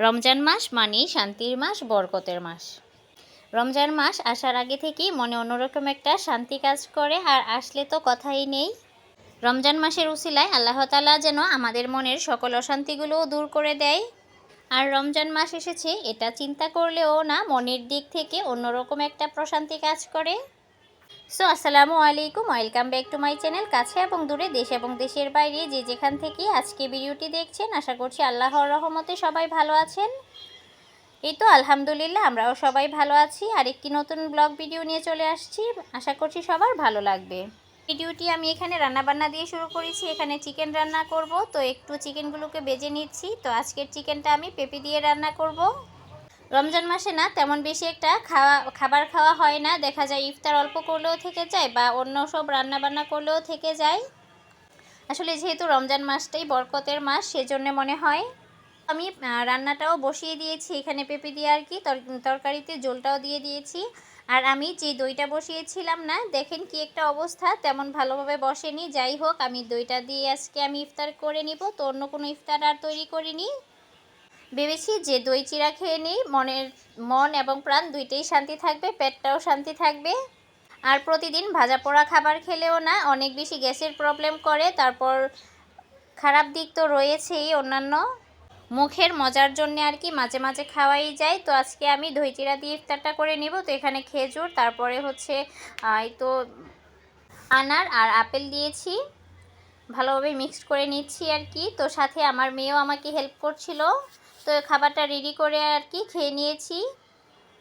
রমজান মাস মানেই শান্তির মাস, বরকতের মাস। রমজান মাস আসার আগে থেকেই মনে অন্যরকম একটা শান্তি কাজ করে, আর আসলে তো কথাই নেই। রমজান মাসের উসিলায় আল্লাহ তালা যেন আমাদের মনের সকল অশান্তিগুলোও দূর করে দেয়। আর রমজান মাস এসেছে, এটা চিন্তা করলেও না, মনের দিক থেকে অন্যরকম একটা প্রশান্তি কাজ করে। সো, আসসালামু আলাইকুম। Welcome back to my channel, কাছে এবং দূরে, দেশ এবং দেশের বাইরে যে যেখান থেকে আজকে ভিডিওটি দেখছেন, আশা করছি আল্লাহর রহমতে সবাই ভালো আছেন। এই তো, আলহামদুলিল্লাহ, আমরাও সবাই ভালো আছি। আর একটি নতুন ব্লগ ভিডিও নিয়ে চলে আসছি। আশা করছি সবার ভালো লাগবে। ভিডিওটি আমি এখানে রান্নাবান্না দিয়ে শুরু করেছি। এখানে চিকেন রান্না করব। তো, একটু চিকেনগুলোকে বেজে নিচ্ছি। তো, আজকের চিকেনটা আমি পেঁপে দিয়ে রান্না করব। রমজান মাসে না তেমন বেশি একটা খাওয়া, খাবার খাওয়া হয় না। দেখা যায় ইফতার অল্প করলেও থেকে যায় বা অন্য সব রান্না বান্না করলেও থেকে যায়। আসলে যেহেতু রমজান মাসটাই বরকতের মাস, সেজন্য মনে হয় আমি রান্নাটাও বসিয়ে দিয়েছি। এখানে পেঁপে দিয়ে আর কি, তর- তরকারিতে জলটাও দিয়ে দিয়েছি। আর আমি যে দইটা বসিয়েছিলাম না, দেখেন কি একটা অবস্থা, তেমন ভালোভাবে বসেনি। যাই হোক, আমি দইটা দিয়ে আজকে আমি ইফতার করে নিব। তো অন্য কোনো ইফতার আর তৈরি করিনি। ভেবেছি যে দই চিরা খেয়ে নিই, মনের মন এবং প্রাণ দুইটাই শান্তি থাকবে, পেটটাও শান্তি থাকবে। আর প্রতিদিন ভাজা পোড়া খাবার খেলেও না, অনেক বেশি গ্যাসের প্রবলেম করে, তারপর খারাপ দিক তো রয়েছেই অন্যান্য। মুখের মজার জন্য আর কি মাঝে মাঝে খাওয়াই যায়। তো আজকে আমি দই চিরা দিয়ে ইফতারটা করে নিব। তো এখানে খেজুর, তারপরে হচ্ছে এই তো আনার আর আপেল দিয়েছি। ভালোভাবে মিক্সড করে নিচ্ছি আর কি। তো সাথে আমার মেয়েও আমাকে হেল্প করছিল। তো খাবারটা রেডি করে আর কি খেয়ে নিয়েছি।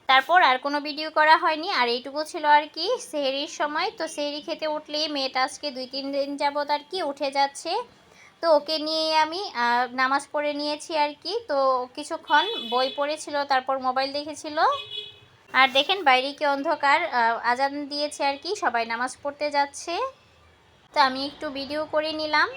তারপর আর কোনো ভিডিও করা হয়নি, আর এইটুকু ছিল আর কি সেহরির সময়। তো সেহরি খেতে উঠলেই মেয়েটা আজকে দুই তিন দিন যাবৎ আর কি উঠে যাচ্ছে। তো ওকে নিয়ে আমি নামাজ পড়ে নিয়েছি আর কি তো কিছুক্ষণ বই পড়েছিল, তারপর মোবাইল দেখেছিল। আর দেখেন বাইরে কি অন্ধকার আজান দিয়েছে আর কি সবাই নামাজ পড়তে যাচ্ছে। তো আমি একটু ভিডিও করে নিলাম।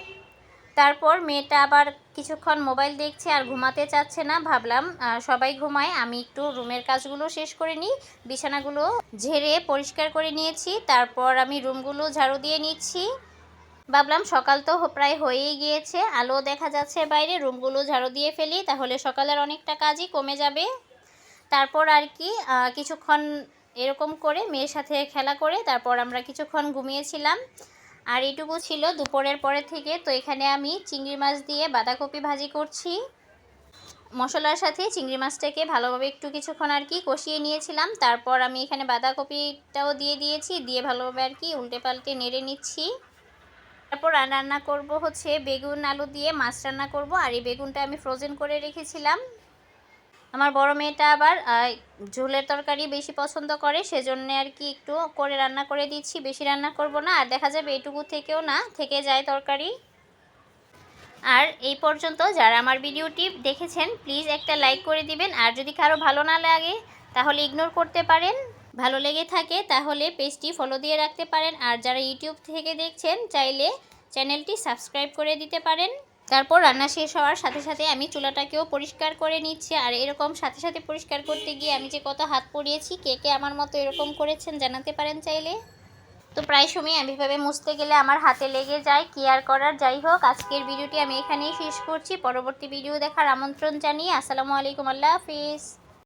তারপর মেয়েটা আবার কিছুক্ষণ মোবাইল দেখছে আর ঘুমাতে চাচ্ছে না, ভাবলাম সবাই ঘুমায়, আমি একটু রুমের কাজগুলো শেষ করে নিই, বিছানাগুলো ঝেড়ে পরিষ্কার করে নিয়েছি, তারপর আমি রুমগুলো ঝাড়ু দিয়ে নিচ্ছি। ভাবলাম সকাল তো প্রায় হয়েই গিয়েছে আলো দেখা যাচ্ছে বাইরে, রুমগুলো ঝাড়ু দিয়ে ফেলি, তাহলে সকালের অনেকটা কাজই কমে যাবে। তারপর আর কি কিছুক্ষণ এরকম করে মেয়ের সাথে খেলা করে, তারপর আমরা কিছুক্ষণ ঘুমিয়েছিলাম। আর এইটুকু ছিল দুপুরের পরে থেকে। তো এখানে আমি চিংড়ি মাছ দিয়ে বাঁধাকপি ভাজি করছি। মশলার সাথে চিংড়ি মাছটাকে ভালোভাবে একটু কিছুক্ষণ আর কি কষিয়ে নিয়েছিলাম। তারপর আমি এখানে বাঁধাকপিটাও দিয়ে দিয়েছি, দিয়ে ভালোভাবে আর কি উল্টে পাল্টে নেড়ে নিচ্ছি। তারপর রান্না করব হচ্ছে বেগুন, আলু দিয়ে মাছ রান্না করব। আর এই বেগুনটা আমি ফ্রোজেন করে রেখেছিলাম। আমার বড় মেয়েটা আবার ঝোলের তরকারি বেশি পছন্দ করে, সেজন্য আর কি একটু করে রান্না করে দিচ্ছি, বেশি রান্না করব না, আর দেখা যাবে এইটুকু থেকেও না, থেকে যায় তরকারি। আর এই পর্যন্ত যারা আমার ভিডিওটি দেখেছেন, প্লিজ একটা লাইক করে দিবেন, আর যদি কারও ভালো না লাগে, তাহলে ইগনোর করতে পারেন। ভালো লেগে থাকে, তাহলে পেজটি ফলো দিয়ে রাখতে পারেন, আর যারা ইউটিউব থেকে দেখছেন, চাইলে চ্যানেলটি সাবস্ক্রাইব করে দিতে পারেন। তারপর রান্না শেষ হওয়ার সাথে সাথে আমি চুলাটাকেও পরিষ্কার করে নিচ্ছি। আর এরকম সাথে সাথে পরিষ্কার করতে গিয়ে আমি যে কত হাত পড়িয়েছি, কে কে আমার মতো এরকম করেছেন জানাতে পারেন চাইলে? তো প্রায় সময় আমি এভাবে মুছতে গেলে আমার হাতে লেগে যায়, কি আর করার? যাই হোক, আজকের ভিডিওটি আমি এখানেই শেষ করছি। পরবর্তী ভিডিও দেখার আমন্ত্রণ জানিয়ে আসসালামু আলাইকুম, আল্লাহ হাফিজ।